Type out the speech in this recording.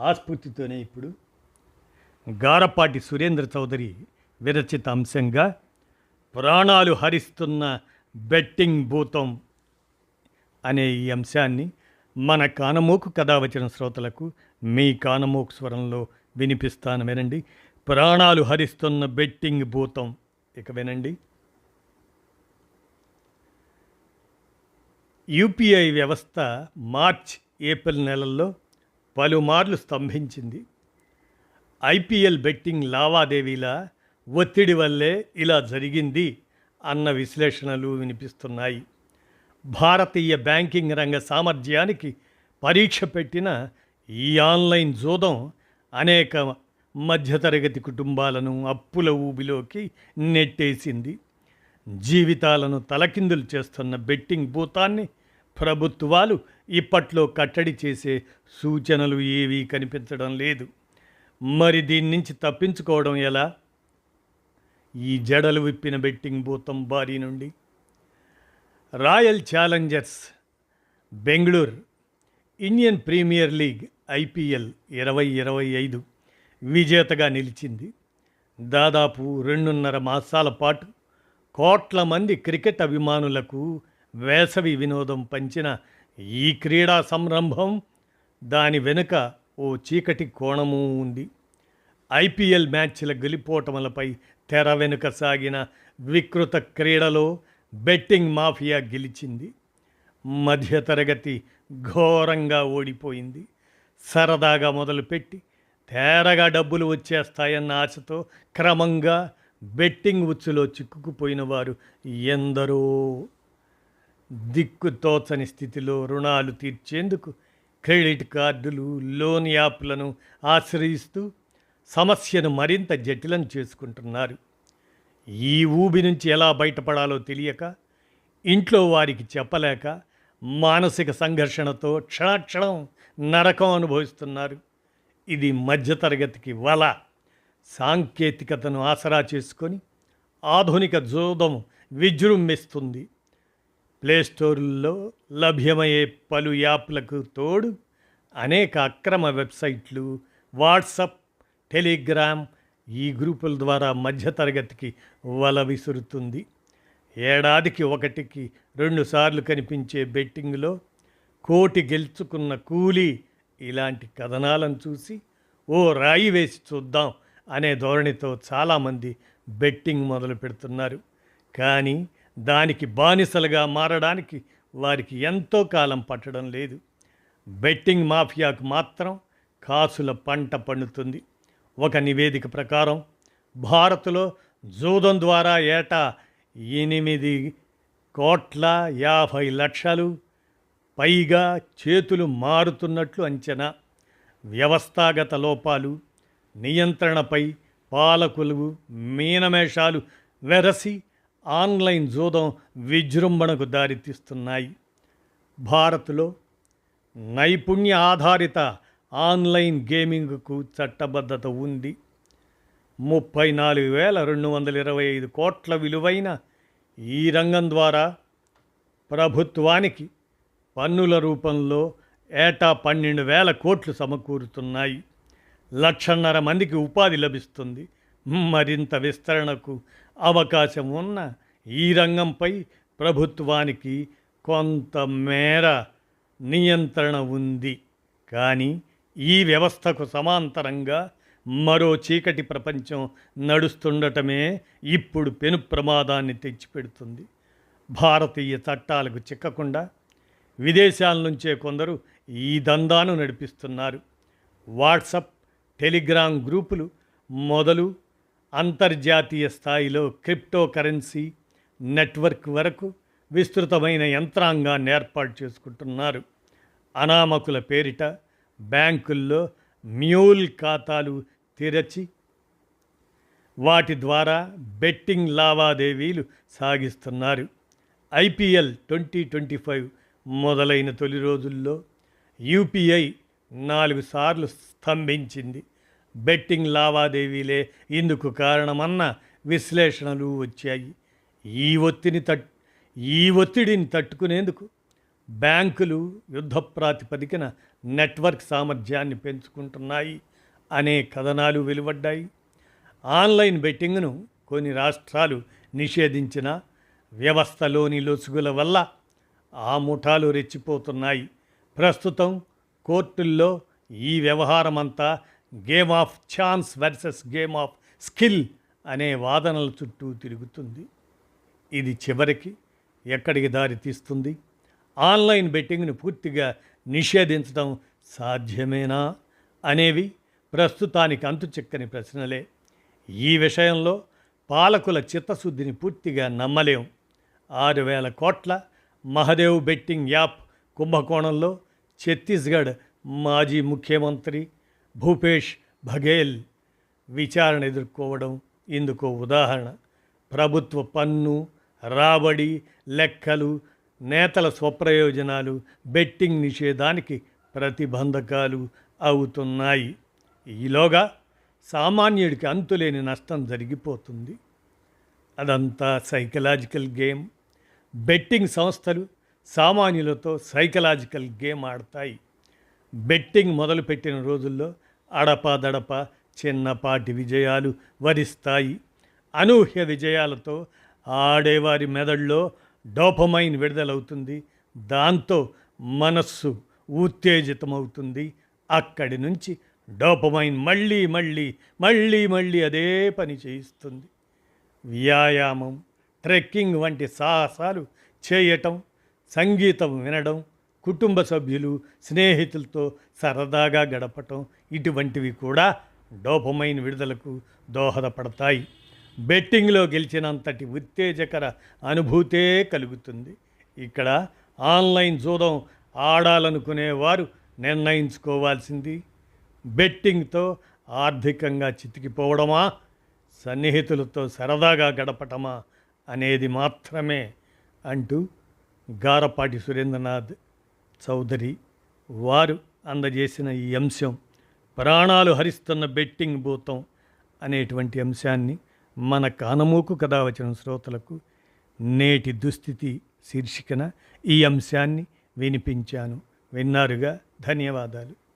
ఆస్ఫూర్తితోనే ఇప్పుడు గారపాటి సురేంద్ర చౌదరి విరచిత అంశంగా ప్రాణాలు హరిస్తున్న బెట్టింగ్ భూతం అనే ఈ అంశాన్ని మన కానమోకు కథ వచ్చిన శ్రోతలకు మీ కానమోకు స్వరంలో వినిపిస్తాను వినండి. ప్రాణాలు హరిస్తున్న బెట్టింగ్ భూతం ఇక వినండి. యూపీఐ వ్యవస్థ మార్చ్ ఏప్రిల్ నెలల్లో పలుమార్లు స్తంభించింది. ఐపీఎల్ బెట్టింగ్ లావాదేవీల ఒత్తిడి వల్లే ఇలా జరిగింది అన్న విశ్లేషణలు వినిపిస్తున్నాయి. భారతీయ బ్యాంకింగ్ రంగ సామర్థ్యానికి పరీక్ష పెట్టిన ఈ ఆన్లైన్ జోదం అనేక మధ్యతరగతి కుటుంబాలను అప్పుల ఊబిలోకి నెట్టేసింది. జీవితాలను తలకిందులు చేస్తున్న బెట్టింగ్ భూతాన్ని ప్రభుత్వాలు ఇప్పట్లో కట్టడి చేసే సూచనలు ఏవీ కనిపించడం లేదు. మరి దీని నుంచి తప్పించుకోవడం ఎలా? ఈ జడలు విప్పిన బెట్టింగ్ భూతం బారి నుండి. Royal Challengers Bengaluru Indian Premier League IPL ఇరవై ఇరవై ఐదు విజేతగా నిలిచింది. దాదాపు రెండున్నర మాసాల పాటు కోట్ల మంది క్రికెట్ అభిమానులకు వేసవి వినోదం పంచిన ఈ క్రీడా సంరంభం దాని వెనుక ఓ చీకటి కోణము ఉంది. ఐపీఎల్ మ్యాచ్ల గెలిపోటములపై తెర వెనుక సాగిన వికృత క్రీడలో బెట్టింగ్ మాఫియా గెలిచింది. మధ్యతరగతి ఘోరంగా ఓడిపోయింది. సరదాగా మొదలుపెట్టి తేరగా డబ్బులు వచ్చేస్తాయన్న ఆశతో క్రమంగా బెట్టింగ్ ఉచ్చులో చిక్కుకుపోయిన వారు ఎందరో. దిక్కు తోచని స్థితిలో రుణాలు తీర్చేందుకు క్రెడిట్ కార్డులు లోన్ యాప్లను ఆశ్రయిస్తూ సమస్యను మరింత జటిలం చేసుకుంటున్నారు. ఈ ఊబి నుంచి ఎలా బయటపడాలో తెలియక ఇంట్లో వారికి చెప్పలేక మానసిక సంఘర్షణతో క్షణక్షణం నరకం అనుభవిస్తున్నారు. ఇది మధ్యతరగతికి వల. సాంకేతికతను ఆసరా చేసుకొని ఆధునిక జోదం విజృంభిస్తుంది. ప్లేస్టోర్లో లభ్యమయ్యే పలు యాప్లకు తోడు అనేక అక్రమ వెబ్సైట్లు వాట్సప్ టెలిగ్రామ్ ఈ గ్రూపుల ద్వారా మధ్యతరగతికి వల విసురుతుంది. ఏడాదికి ఒకటికి రెండుసార్లు కనిపించే బెట్టింగ్లో కోటి గెలుచుకున్న కూలీ ఇలాంటి కథనాలను చూసి ఓ రాయి వేసి చూద్దాం అనే ధోరణితో చాలామంది బెట్టింగ్ మొదలు పెడుతున్నారు కానీ దానికి బానిసలుగా మారడానికి వారికి ఎంతో కాలం పట్టడం లేదు. బెట్టింగ్ మాఫియాకు మాత్రం కాసుల పంట పండుతుంది. ఒక నివేదిక ప్రకారం భారత్లో జూదం ద్వారా ఏటా ఎనిమిది కోట్ల యాభై లక్షలు పైగా చేతులు మారుతున్నట్లు అంచనా. వ్యవస్థాగత లోపాలు నియంత్రణపై పాలకులు మీనమేషాలు వెరసి ఆన్లైన్ జూదం విజృంభణకు దారితీస్తున్నాయి. భారత్లో నైపుణ్య ఆధారిత ఆన్లైన్ గేమింగ్కు చట్టబద్ధత ఉంది. ముప్పై నాలుగు వేల రెండు వందల ఇరవై ఐదు కోట్ల విలువైన ఈ రంగం ద్వారా ప్రభుత్వానికి పన్నుల రూపంలో ఏటా పన్నెండు వేల కోట్లు సమకూరుతున్నాయి. లక్షన్నర మందికి ఉపాధి లభిస్తుంది. మరింత విస్తరణకు అవకాశం ఉన్న ఈ రంగంపై ప్రభుత్వానికి కొంత మేర నియంత్రణ ఉంది. కానీ ఈ వ్యవస్థకు సమాంతరంగా మరో చీకటి ప్రపంచం నడుస్తుండటమే ఇప్పుడు పెను ప్రమాదాన్ని తెచ్చిపెడుతుంది. భారతీయ చట్టాలకు చిక్కకుండా విదేశాల నుంచే కొందరు ఈ దందాను నడిపిస్తున్నారు. వాట్సప్ టెలిగ్రామ్ గ్రూపులు మొదలు అంతర్జాతీయ స్థాయిలో క్రిప్టో కరెన్సీ నెట్వర్క్ వరకు విస్తృతమైన యంత్రాంగాన్ని ఏర్పాటు చేసుకుంటున్నారు. అనామకుల పేరిట బ్యాంకుల్లో మ్యూల్ ఖాతాలు తెరచి వాటి ద్వారా బెట్టింగ్ లావాదేవీలు సాగిస్తున్నారు. ఐపీఎల్ ట్వంటీ ట్వంటీ ఫైవ్ మొదలైన తొలి రోజుల్లో యూపీఐ నాలుగు సార్లు స్తంభించింది. బెట్టింగ్ లావాదేవీలే ఇందుకు కారణమన్న విశ్లేషణలు వచ్చాయి. ఈ ఒత్తిని తట్ ఈ ఒత్తిడిని తట్టుకునేందుకు బ్యాంకులు యుద్ధ ప్రాతిపదికన నెట్వర్క్ సామర్థ్యాన్ని పెంచుకుంటున్నాయి అనే కథనాలు వెలువడ్డాయి. ఆన్లైన్ బెట్టింగ్ను కొన్ని రాష్ట్రాలు నిషేధించిన వ్యవస్థలోని లొసుగుల వల్ల ఆ ముఠాలు రెచ్చిపోతున్నాయి. ప్రస్తుతం కోర్టుల్లో ఈ వ్యవహారమంతా game of chance versus game of skill అనే వాదనల చుట్టూ తిరుగుతుంది. ఇది చివరికి ఎక్కడికి దారి తీస్తుంది? ఆన్లైన్ బెట్టింగ్ను పూర్తిగా నిషేధించడం సాధ్యమేనా? అనేవి ప్రస్తుతానికి అంతు చిక్కని ప్రశ్నలే. ఈ విషయంలో పాలకుల చిత్తశుద్ధిని పూర్తిగా నమ్మలేం. ఆరు వేల కోట్ల మహదేవ్ బెట్టింగ్ యాప్ కుంభకోణంలో ఛత్తీస్గఢ్ మాజీ ముఖ్యమంత్రి భూపేష్ బఘేల్ విచారణ ఎదుర్కోవడం ఇందుకు ఉదాహరణ. ప్రభుత్వ పన్ను రాబడి లెక్కలు నేతల స్వప్రయోజనాలు బెట్టింగ్ నిషేధానికి ప్రతిబంధకాలు అవుతున్నాయి. ఈలోగా సామాన్యుడికి అంతులేని నష్టం జరిగిపోతుంది. అదంతా సైకలాజికల్ గేమ్. బెట్టింగ్ సంస్థలు సామాన్యులతో సైకలాజికల్ గేమ్ ఆడతాయి. బెట్టింగ్ మొదలుపెట్టిన రోజుల్లో అడపదడప చిన్నపాటి విజయాలు వరిస్తాయి. అనూహ్య విజయాలతో ఆడేవారి మెదడులో డోపమైన్ విడుదలవుతుంది. దాంతో మనస్సు ఉత్తేజితమవుతుంది. అక్కడి నుంచి డోపమైన్ మళ్ళీ మళ్ళీ మళ్ళీ మళ్ళీ అదే పని చేయిస్తుంది. వ్యాయామం ట్రెక్కింగ్ వంటి సాహసాలు చేయటం సంగీతం వినడం కుటుంబ సభ్యులు స్నేహితులతో సరదాగా గడపటం ఇటువంటివి కూడా డోపమైన్ విడుదలకు దోహదపడతాయి. బెట్టింగ్లో గెలిచినంతటి ఉత్తేజకర అనుభూతే కలుగుతుంది. ఇక్కడ ఆన్లైన్ జూదం ఆడాలనుకునేవారు నిర్ణయించుకోవాల్సింది. బెట్టింగ్తో ఆర్థికంగా చితికిపోవడమా సన్నిహితులతో సరదాగా గడపటమా అనేది మాత్రమే అంటూ గారపాటి సురేంద్రనాథ్ చౌదరి వారు అందజేసిన ఈ అంశం. ప్రాణాలు హరిస్తున్న బెట్టింగ్ భూతం అనేటువంటి అంశాన్ని మన కానమూకు కథ వచ్చిన శ్రోతలకు నేటి దుస్థితి శీర్షికన ఈ అంశాన్ని వినిపించాను. విన్నారుగా? ధన్యవాదాలు.